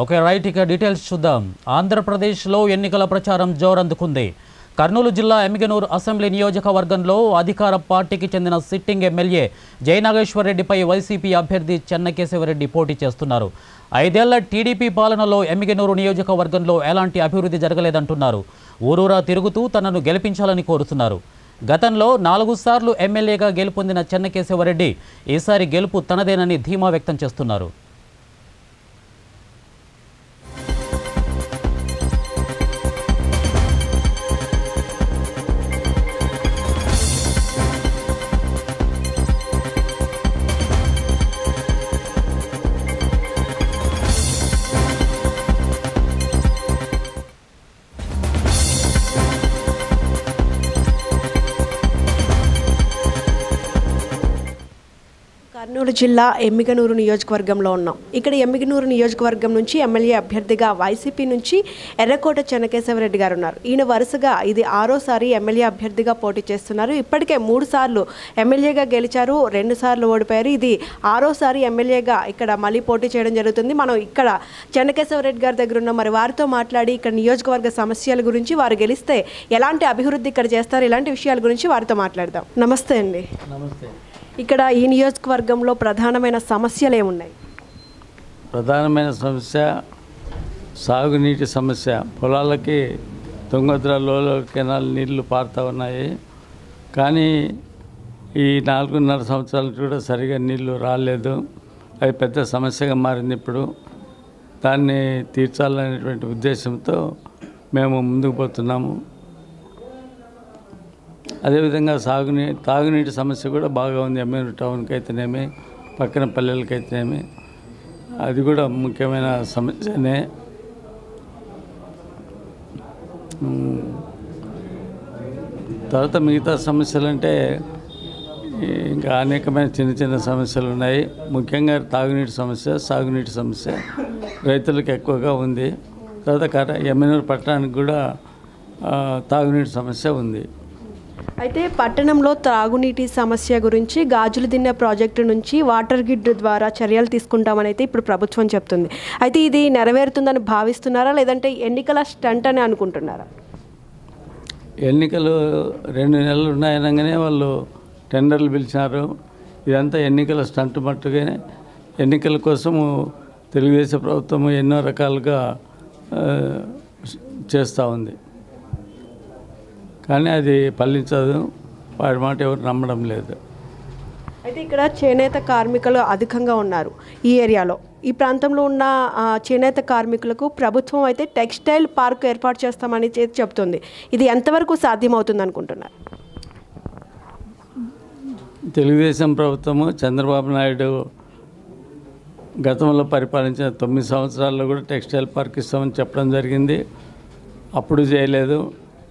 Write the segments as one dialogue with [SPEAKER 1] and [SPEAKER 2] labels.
[SPEAKER 1] Okay right ఇక details చూద్దాం. ఆంధ్రప్రదేశ్లో ఎన్నికల ప్రచారం జోరందుకుంది. కర్నూలు జిల్లా ఎమ్మిగనూరు అసెంబ్లీ నియోజకవర్గంలో అధికార పార్టీకి చెందిన సిట్టింగ్ ఎమ్మెల్యే జయనాగేశ్వరరెడ్డిపై వైసీపీ అభ్యర్థి చెన్నకేశవరెడ్డి పోటీ చేస్తున్నారు. ఐదేళ్ళ టీడీపీ పాలనలో ఎమ్మిగనూరు నియోజకవర్గంలో ఎలాంటి అభివృద్ధి జరగలేదంటున్నారు. ఊరూరా తిరుగుతూ తనను గెలిపించాలని కోరుతున్నారు. గతంలో నాలుగు సార్లు ఎమ్మెల్యేగా గెలుపొందిన చెన్నకేశవరెడ్డి ఈసారి గెలుపు తనదేనని ధీమా వ్యక్తం చేస్తున్నారు.
[SPEAKER 2] కర్నూలు జిల్లా ఎమ్మిగనూరు నియోజకవర్గంలో ఉన్నాం. ఇక్కడ ఎమ్మిగనూరు నియోజకవర్గం నుంచి ఎమ్మెల్యే అభ్యర్థిగా వైసీపీ నుంచి ఎర్రకోట చెన్నకేశవరెడ్డి గారు ఉన్నారు. ఈయన వరుసగా ఇది ఆరోసారి ఎమ్మెల్యే అభ్యర్థిగా పోటీ చేస్తున్నారు. ఇప్పటికే మూడు సార్లు ఎమ్మెల్యేగా గెలిచారు రెండు సార్లు ఓడిపోయారు. ఇది ఆరోసారి ఎమ్మెల్యేగా ఇక్కడ మళ్ళీ పోటీ చేయడం జరుగుతుంది. మనం ఇక్కడ చెన్నకేశవరెడ్డి గారి దగ్గర ఉన్న. మరి వారితో మాట్లాడి ఇక్కడ నియోజకవర్గ సమస్యల గురించి వారు గెలిస్తే ఎలాంటి అభివృద్ధి ఇక్కడ చేస్తారు ఇలాంటి విషయాల గురించి వారితో మాట్లాడదాం. నమస్తే అండి.
[SPEAKER 3] నమస్తే.
[SPEAKER 2] ఇక్కడ ఈ నియోజకవర్గంలో ప్రధానమైన సమస్యలు ఏమున్నాయి?
[SPEAKER 3] ప్రధానమైన సమస్య సాగునీటి సమస్య. పొలాలకి తుంగద్ర లోలో కెనాల్ నీళ్ళు పారుతూ ఉన్నాయి. కానీ ఈ నాలుగున్నర సంవత్సరాల నుంచి కూడా సరిగా నీళ్ళు రాలేదు. అది పెద్ద సమస్యగా మారింది ఇప్పుడు. దాన్ని తీర్చాలనేటువంటి ఉద్దేశంతో మేము ముందుకు పోతున్నాము. అదేవిధంగా సాగునీ తాగునీటి సమస్య కూడా బాగా ఉంది. ఎమ్మెల్యే టౌన్కి అయితేనేమి పక్కన పల్లెలకి అయితేనేమి అది కూడా ముఖ్యమైన సమస్యనే. తర్వాత మిగతా సమస్యలు అంటే ఇంకా అనేకమైన చిన్న చిన్న సమస్యలు ఉన్నాయి ముఖ్యంగా తాగునీటి సమస్య సాగునీటి సమస్య రైతులకు ఎక్కువగా ఉంది. తర్వాత కర ఎమ్మెనూరు పట్టణానికి కూడా తాగునీటి సమస్య ఉంది.
[SPEAKER 2] అయితే పట్టణంలో త్రాగునీటి సమస్య గురించి గాజులు దిన్న ప్రాజెక్టు నుంచి వాటర్ గ్రిడ్ ద్వారా చర్యలు తీసుకుంటామని అయితే ఇప్పుడు ప్రభుత్వం చెప్తుంది. అయితే ఇది నెరవేరుతుందని భావిస్తున్నారా? లేదంటే ఎన్నికల స్టంట్ అని అనుకుంటున్నారా?
[SPEAKER 3] ఎన్నికలు రెండు నెలలు ఉన్నాయనగానే వాళ్ళు టెండర్లు పిలిచినారు. ఇదంతా ఎన్నికల స్టంట్ మట్టుగానే ఎన్నికల కోసము తెలుగుదేశం ప్రభుత్వం ఎన్నో రకాలుగా చేస్తూ ఉంది. కానీ అది ఫలించదు వాడి మాట ఎవరు నమ్మడం లేదు.
[SPEAKER 2] అయితే ఇక్కడ చేనేత కార్మికులు అధికంగా ఉన్నారు ఈ ఏరియాలో. ఈ ప్రాంతంలో ఉన్న చేనేత కార్మికులకు ప్రభుత్వం అయితే టెక్స్టైల్ పార్క్ ఏర్పాటు చేస్తామని చెప్తుంది ఇది ఎంతవరకు సాధ్యమవుతుంది అనుకుంటున్నారు?
[SPEAKER 3] తెలుగుదేశం ప్రభుత్వము చంద్రబాబు నాయుడు గతంలో పరిపాలించిన తొమ్మిది సంవత్సరాల్లో కూడా టెక్స్టైల్ పార్క్ ఇస్తామని చెప్పడం జరిగింది. అప్పుడు చేయలేదు.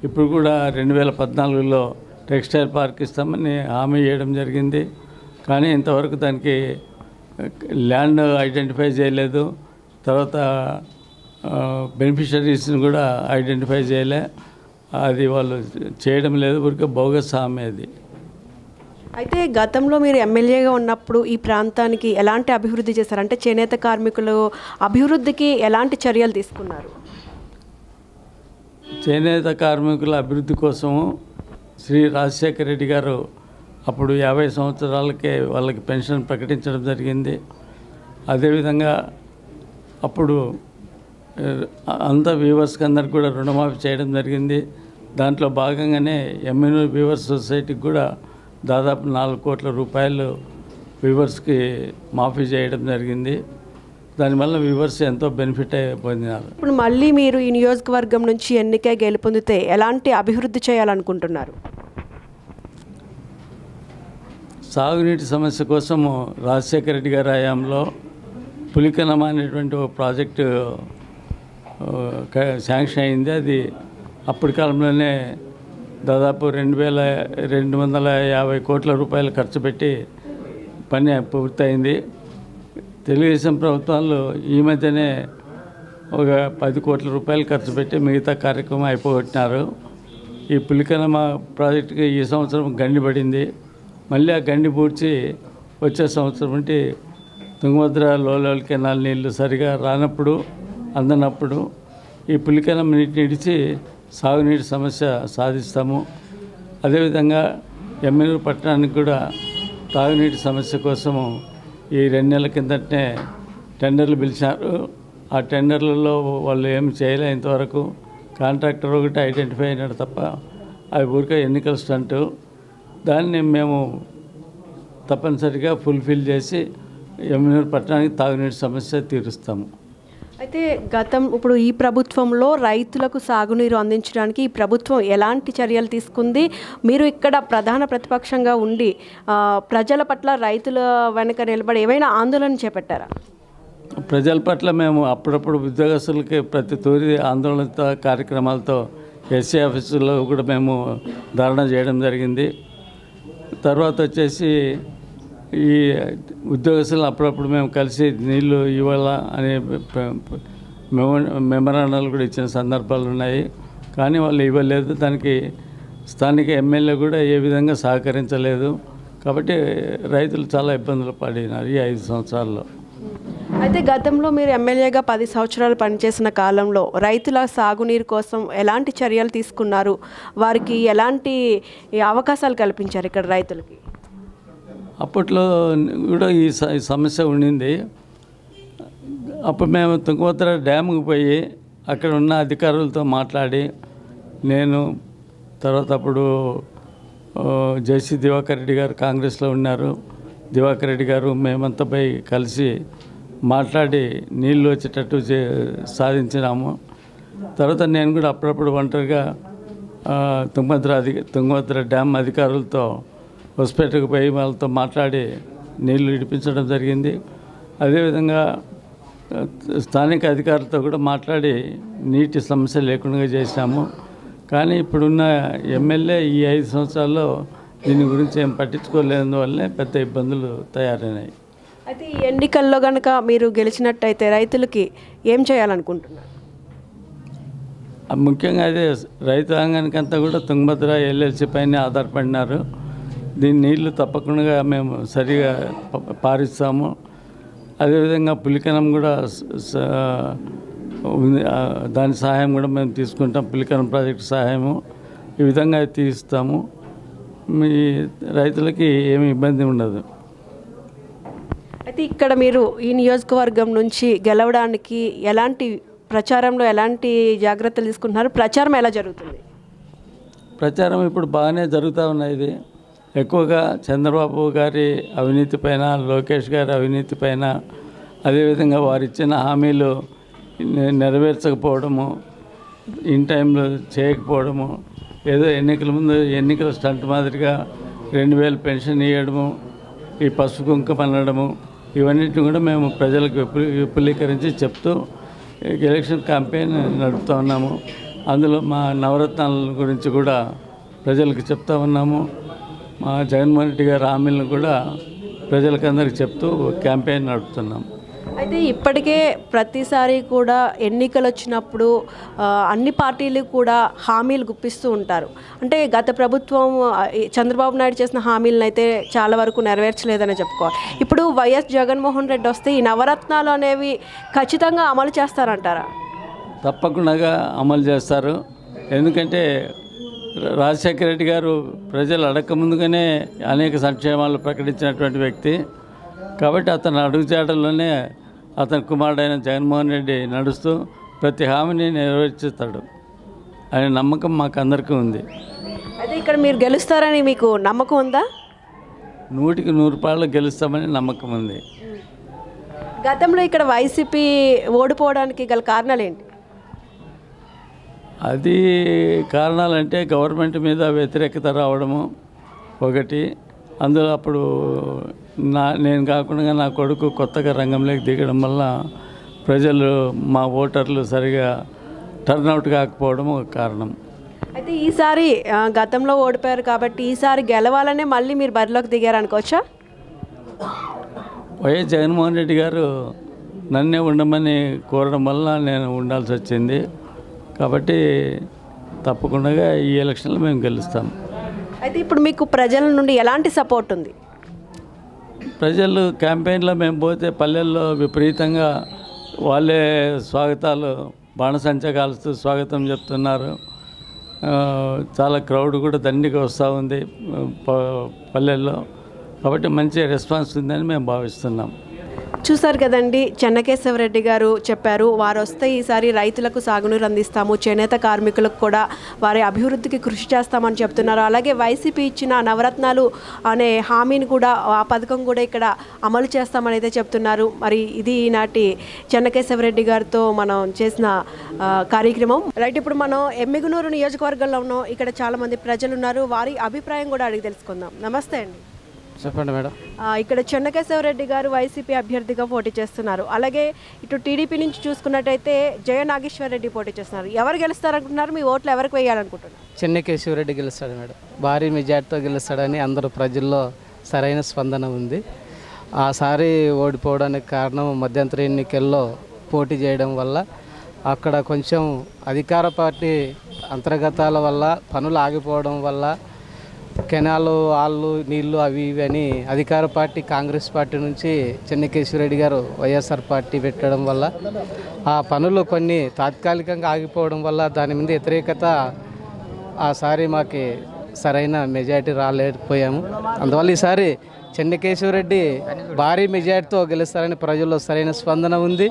[SPEAKER 3] ఇప్పుడు కూడా రెండు వేల పద్నాలుగులో టెక్స్టైల్ పార్క్ ఇస్తామని హామీ చేయడం జరిగింది. కానీ ఇంతవరకు దానికి ల్యాండ్ ఐడెంటిఫై చేయలేదు. తర్వాత బెనిఫిషరీస్ని కూడా ఐడెంటిఫై చేయలే. అది వాళ్ళు చేయడం లేదు. ఊరికే బోగస్ హామీ అది.
[SPEAKER 2] అయితే గతంలో మీరు ఎమ్మెల్యేగా ఉన్నప్పుడు ఈ ప్రాంతానికి ఎలాంటి అభివృద్ధి చేశారు? అంటే చేనేత కార్మికులు అభివృద్ధికి ఎలాంటి చర్యలు తీసుకున్నారు?
[SPEAKER 3] చేనేత కార్మికుల అభివృద్ధి కోసము శ్రీ రాజశేఖర రెడ్డి గారు అప్పుడు యాభై సంవత్సరాలకే వాళ్ళకి పెన్షన్ ప్రకటించడం జరిగింది. అదేవిధంగా అప్పుడు అంత వ్యూవర్స్కి అందరికి కూడా రుణమాఫీ చేయడం జరిగింది. దాంట్లో భాగంగానే ఎమ్మెన్యూ వ్యూవర్స్ సొసైటీకి కూడా దాదాపు నాలుగు కోట్ల రూపాయలు వ్యూవర్స్కి మాఫీ చేయడం జరిగింది. దానివల్ల వ్యూవర్స్ ఎంతో బెనిఫిట్ పొందినారు.
[SPEAKER 2] ఇప్పుడు మళ్ళీ మీరు ఈ నియోజకవర్గం నుంచి ఎన్నిక గెలుపొందితే ఎలాంటి అభివృద్ధి చేయాలనుకుంటున్నారు?
[SPEAKER 3] సాగునీటి సమస్య కోసము రాజశేఖర రెడ్డి గారి హయాంలో పులికనమ అనేటువంటి ఒక ప్రాజెక్టు శాంక్షన్ అయింది. అది అప్పటి కాలంలోనే దాదాపు రెండు వేల రెండు వందల యాభై కోట్ల రూపాయలు ఖర్చు పెట్టి పని పూర్తయింది. తెలుగుదేశం ప్రభుత్వాలు ఈ మధ్యనే ఒక పది కోట్ల రూపాయలు ఖర్చు పెట్టి మిగతా కార్యక్రమం అయిపోగొట్టినారు. ఈ పులికనమ ప్రాజెక్టుకి ఈ సంవత్సరం గండి పడింది. మళ్ళీ ఆ గండి పూడ్చి వచ్చే సంవత్సరం అంటే తుంగభద్ర లోలల్ కెనాల్ నీళ్ళు సరిగా రానప్పుడు అందనప్పుడు ఈ పులికలం నీటిని ఇడిచి సాగునీటి సమస్య సాధిస్తాము. అదేవిధంగా ఎమ్మెల్యే పట్టణానికి కూడా తాగునీటి సమస్య కోసము ఈ రెండు నెలల కిందటనే టెండర్లు పిలిచారు. ఆ టెండర్లలో వాళ్ళు ఏం చేయలే ఇంతవరకు. కాంట్రాక్టర్ ఒకటి ఐడెంటిఫై అయినాడు తప్ప అవి ఊరికే ఎన్నికల స్టంటు. దాన్ని మేము తప్పనిసరిగా ఫుల్ఫిల్ చేసి ఎమ్మెల్యే పట్టణానికి తాగునీటి సమస్య తీరుస్తాము.
[SPEAKER 2] అయితే గతం ఇప్పుడు ఈ ప్రభుత్వంలో రైతులకు సాగునీరు అందించడానికి ఈ ప్రభుత్వం ఎలాంటి చర్యలు తీసుకుంది? మీరు ఇక్కడ ప్రధాన ప్రతిపక్షంగా ఉండి ప్రజల పట్ల రైతుల వెనుక నిలబడి ఏమైనా ఆందోళన చేపట్టారా?
[SPEAKER 3] ప్రజల పట్ల మేము అప్పుడప్పుడు ఉద్యోగస్తులకి ప్రతి తొలి ఆందోళనతో కార్యక్రమాలతో ఎస్సీ ఆఫీసులో కూడా మేము ధారణ చేయడం జరిగింది. తర్వాత వచ్చేసి ఈ ఉద్యోగస్తులను అప్పుడప్పుడు మేము కలిసి నీళ్ళు ఇవ్వాల అనే మెమరాండాలు కూడా ఇచ్చిన సందర్భాలు ఉన్నాయి. కానీ వాళ్ళు ఇవ్వలేదు. దానికి స్థానిక ఎమ్మెల్యే కూడా ఏ విధంగా సహకరించలేదు. కాబట్టి రైతులు చాలా ఇబ్బందులు పడినారు ఈ ఐదు సంవత్సరాల్లో.
[SPEAKER 2] అయితే గతంలో మీరు ఎమ్మెల్యేగా పది సంవత్సరాలు పనిచేసిన కాలంలో రైతుల సాగునీరు కోసం ఎలాంటి చర్యలు తీసుకున్నారు? వారికి ఎలాంటి అవకాశాలు కల్పించారు ఇక్కడ రైతులకి?
[SPEAKER 3] అప్పట్లో కూడా ఈ స- ఈ సమస్య ఉండింది. అప్పుడు మేము తుంగభద్ర డ్యామ్కి పోయి అక్కడ ఉన్న అధికారులతో మాట్లాడి నేను తర్వాత అప్పుడు ఆ, జేసీ దివాకర్ రెడ్డి గారు కాంగ్రెస్లో ఉన్నారు. దివాకర్ రెడ్డి గారు మేమంతా పోయి కలిసి మాట్లాడి నీళ్ళు వచ్చేటట్టు చే సాధించినాము. తర్వాత నేను కూడా అప్పుడప్పుడు ఒంటరిగా తుంగభద్ర అధి తుంగభద్ర డ్యామ్ అధికారులతో హొస్పేటకు పోయి వాళ్ళతో మాట్లాడి నీళ్ళు ఇడిపించడం జరిగింది. అదేవిధంగా స్థానిక అధికారులతో కూడా మాట్లాడి నీటి సమస్య లేకుండా చేశాము. కానీ ఇప్పుడున్న ఎమ్మెల్యే ఈ ఐదు సంవత్సరాల్లో దీని గురించి ఏం పట్టించుకోలేనందువల్లే పెద్ద ఇబ్బందులు తయారైనాయి.
[SPEAKER 2] అయితే ఈ ఎన్నికల్లో కనుక మీరు గెలిచినట్టయితే రైతులకి ఏం చేయాలనుకుంటున్నారు?
[SPEAKER 3] ముఖ్యంగా అదే రైతాంగానికంతా కూడా తుంగభద్ర ఎల్ఎల్సి పైన ఆధారపడినారు. దీని నీళ్ళు తప్పకుండా మేము సరిగా పారిస్తాము. అదేవిధంగా పులికనం కూడా దాని సహాయం కూడా మేము తీసుకుంటాం. పులికనం ప్రాజెక్టు సహాయము ఈ విధంగా తీస్తాము. మీ రైతులకి ఏమి ఇబ్బంది ఉండదు.
[SPEAKER 2] అయితే ఇక్కడ మీరు ఈ నియోజకవర్గం నుంచి గెలవడానికి ఎలాంటి ప్రచారంలో ఎలాంటి జాగ్రత్తలు తీసుకుంటున్నారు? ప్రచారం ఎలా జరుగుతుంది?
[SPEAKER 3] ప్రచారం ఇప్పుడు బాగానే జరుగుతూ ఉన్నది. ఎక్కువగా చంద్రబాబు గారి అవినీతి పైన లోకేష్ గారి అవినీతి పైన అదేవిధంగా వారు ఇచ్చిన హామీలు నెరవేర్చకపోవడము ఇన్ టైంలో చేయకపోవడము ఏదో ఎన్నికల ముందు ఎన్నికల స్టంట్ మాదిరిగా రెండు వేలు పెన్షన్ ఇవ్వడము ఈ పసుపు కుంకం అనడము ఇవన్నిటిని కూడా మేము ప్రజలకు విపులీకరించి చెప్తూ ఎలక్షన్ క్యాంపెయిన్ నడుపుతూ ఉన్నాము. అందులో మా నవరత్నాల గురించి కూడా ప్రజలకు చెప్తా ఉన్నాము. జగన్మోహన్ రెడ్డి గారి హామీలను కూడా ప్రజలకందరికి చెప్తూ క్యాంపెయిన్ నడుపుతున్నాం.
[SPEAKER 2] అయితే ఇప్పటికే ప్రతిసారి కూడా ఎన్నికలు వచ్చినప్పుడు అన్ని పార్టీలు కూడా హామీలు గుప్పిస్తూ ఉంటారు. అంటే గత ప్రభుత్వం చంద్రబాబు నాయుడు చేసిన హామీలను అయితే చాలా వరకు నెరవేర్చలేదని చెప్పుకోవాలి. ఇప్పుడు వైఎస్ జగన్మోహన్ రెడ్డి వస్తే ఈ నవరత్నాలు అనేవి ఖచ్చితంగా అమలు చేస్తారంటారా?
[SPEAKER 3] తప్పకుండా అమలు చేస్తారు. ఎందుకంటే రాజశేఖర రెడ్డి గారు ప్రజలు అడగక ముందుగానే అనేక సంక్షేమాలు ప్రకటించినటువంటి వ్యక్తి. కాబట్టి అతను అడుగుజాడల్లోనే అతని కుమారుడైన జగన్మోహన్ రెడ్డి నడుస్తూ ప్రతి హామీని నెరవేర్చుతాడు. అనే నమ్మకం మాకు అందరికీ ఉంది.
[SPEAKER 2] అయితే ఇక్కడ మీరు గెలుస్తారని మీకు నమ్మకం ఉందా?
[SPEAKER 3] నూటికి నూరు పాళ్ళు గెలుస్తామని నమ్మకం ఉంది.
[SPEAKER 2] గతంలో ఇక్కడ వైసీపీ ఓడిపోవడానికి గల కారణాలు ఏంటి
[SPEAKER 3] అది కారణాలంటే గవర్నమెంట్ మీద వ్యతిరేకత రావడము ఒకటి. అందులో అప్పుడు నా నేను కాకుండా నా కొడుకు కొత్తగా రంగంలోకి దిగడం వల్ల ప్రజలు మా ఓటర్లు సరిగా టర్న్అవుట్ కాకపోవడం ఒక కారణం.
[SPEAKER 2] అయితే ఈసారి గతంలో ఓడిపోయారు కాబట్టి ఈసారి గెలవాలనే మళ్ళీ మీరు బరిలోకి దిగారు అనుకోవచ్చా?
[SPEAKER 3] వైఎస్ జగన్మోహన్ రెడ్డి గారు నన్నే ఉండమని కోరడం వల్ల నేను ఉండాల్సి వచ్చింది. కాబట్టి తప్పకుండా ఈ ఎలక్షన్లో మేము గెలుస్తాం.
[SPEAKER 2] అయితే ఇప్పుడు మీకు ప్రజల నుండి ఎలాంటి సపోర్ట్ ఉంది?
[SPEAKER 3] ప్రజలు క్యాంపెయిన్లో మేము పోతే పల్లెల్లో విపరీతంగా వాళ్ళే స్వాగతాలు బాణసంచ కాలుస్తూ స్వాగతం చెప్తున్నారు. చాలా క్రౌడ్ కూడా దండిగా వస్తూ ఉంది పల్లెల్లో. కాబట్టి మంచి రెస్పాన్స్ ఉందని మేము భావిస్తున్నాం.
[SPEAKER 2] చూసారు కదండి చెన్నకేశవరెడ్డి గారు చెప్పారు వారు వస్తే ఈసారి రైతులకు సాగునీరు అందిస్తాము చేనేత కార్మికులకు కూడా వారి అభివృద్ధికి కృషి చేస్తామని చెప్తున్నారు. అలాగే వైసీపీ ఇచ్చిన నవరత్నాలు అనే హామీని కూడా ఆ పథకం కూడా ఇక్కడ అమలు చేస్తామని అయితే చెప్తున్నారు. మరి ఇది ఈనాటి చెన్నకేశవరెడ్డి గారితో మనం చేసిన కార్యక్రమం. రైట్ ఇప్పుడు మనం ఎమ్మిగునూరు నియోజకవర్గంలో ఉన్నాం. ఇక్కడ చాలామంది ప్రజలు ఉన్నారు వారి అభిప్రాయం కూడా అడిగి తెలుసుకుందాం. నమస్తే అండి.
[SPEAKER 4] చెప్పండి మేడం.
[SPEAKER 2] ఇక్కడ చెన్నకేశవరెడ్డి గారు వైసీపీ అభ్యర్థిగా పోటీ చేస్తున్నారు. అలాగే ఇటు టీడీపీ నుంచి చూసుకున్నట్టయితే జయ నాగేశ్వర్ రెడ్డి పోటీ చేస్తున్నారు. ఎవరు గెలుస్తారనుకుంటున్నారు? మీ ఓట్లు ఎవరికి వేయాలనుకుంటున్నారు?
[SPEAKER 4] చెన్నై కేశవరెడ్డి గెలుస్తాడు మేడం. భారీ మెజార్టీతో గెలుస్తాడని అందరూ ప్రజల్లో సరైన స్పందన ఉంది. ఆసారి ఓడిపోవడానికి కారణం మధ్యంతర ఎన్నికల్లో పోటీ చేయడం వల్ల అక్కడ కొంచెం అధికార పార్టీ అంతర్గతాల వల్ల పనులు ఆగిపోవడం వల్ల కెనాలు ఆళ్ళు నీళ్ళు అవి ఇవి అని అధికార పార్టీ కాంగ్రెస్ పార్టీ నుంచి చెన్నకేశ్వరరెడ్డి గారు వైఎస్ఆర్ పార్టీ పెట్టడం వల్ల ఆ పనులు కొన్ని తాత్కాలికంగా ఆగిపోవడం వల్ల దాని మీద వ్యతిరేకత ఆసారి మాకు సరైన మెజార్టీ రాలేకపోయాము. అందువల్ల ఈసారి చెన్నకేశ్వరరెడ్డి భారీ మెజార్టీతో గెలుస్తారని ప్రజల్లో సరైన స్పందన ఉంది.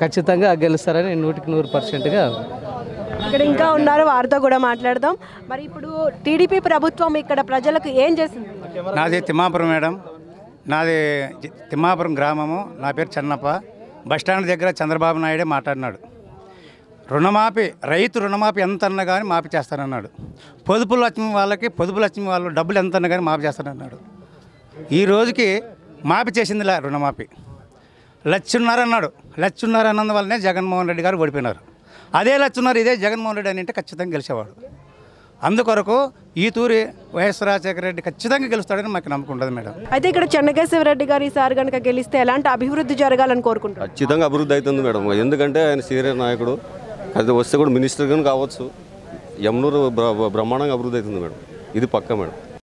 [SPEAKER 4] ఖచ్చితంగా గెలుస్తారని నూటికి నూరు పర్సెంట్గా
[SPEAKER 2] ఇక్కడ ఇంకా ఉన్నారు వారితో కూడా మాట్లాడదాం. మరి ఇప్పుడు టీడీపీ ప్రభుత్వం ఇక్కడ ప్రజలకు ఏం చేసింది?
[SPEAKER 5] నాది తిమ్మాపురం మేడం. నాది తిమ్మాపురం గ్రామము. నా పేరు చెన్నప్ప. బస్టాండ్ దగ్గర చంద్రబాబు నాయుడే మాట్లాడినాడు. రుణమాఫీ రైతు రుణమాఫీ ఎంత అన్నా కానీ మాఫీ చేస్తానన్నాడు. పొదుపు లక్ష్మి వాళ్ళకి పొదుపు లక్ష్మి వాళ్ళు డబ్బులు ఎంత అన్నా కానీ మాఫీ చేస్తానన్నాడు. ఈ రోజుకి మాఫీ చేసిందిలే రుణమాఫీ. లచ్చున్నారన్నాడు అన్నాడు. లచ్చున్నర జగన్మోహన్ రెడ్డి గారు ఓడిపోయినారు. అదే లచ్చున్నర ఇదే జగన్మోహన్ రెడ్డి అని అంటే ఖచ్చితంగా గెలిచేవాడు. అందుకొరకు ఈ తూరి వైఎస్ రాజశేఖర రెడ్డి ఖచ్చితంగా గెలుస్తాడని మాకు నమ్మకం ఉండదు మేడం.
[SPEAKER 2] అయితే ఇక్కడ చెన్నకేశవరెడ్డి గారు ఈసారి కనుక గెలిస్తే ఎలాంటి అభివృద్ధి జరగాలని కోరుకుంటున్నారు?
[SPEAKER 6] ఖచ్చితంగా అభివృద్ధి అవుతుంది మేడం. ఎందుకంటే ఆయన సీనియర్ నాయకుడు అది వస్తే కూడా మినిస్టర్ కానీ కావచ్చు. యమునూరు బ్ర- బ్రహ్మాండంగా అభివృద్ధి అవుతుంది మేడం. ఇది పక్క మేడం.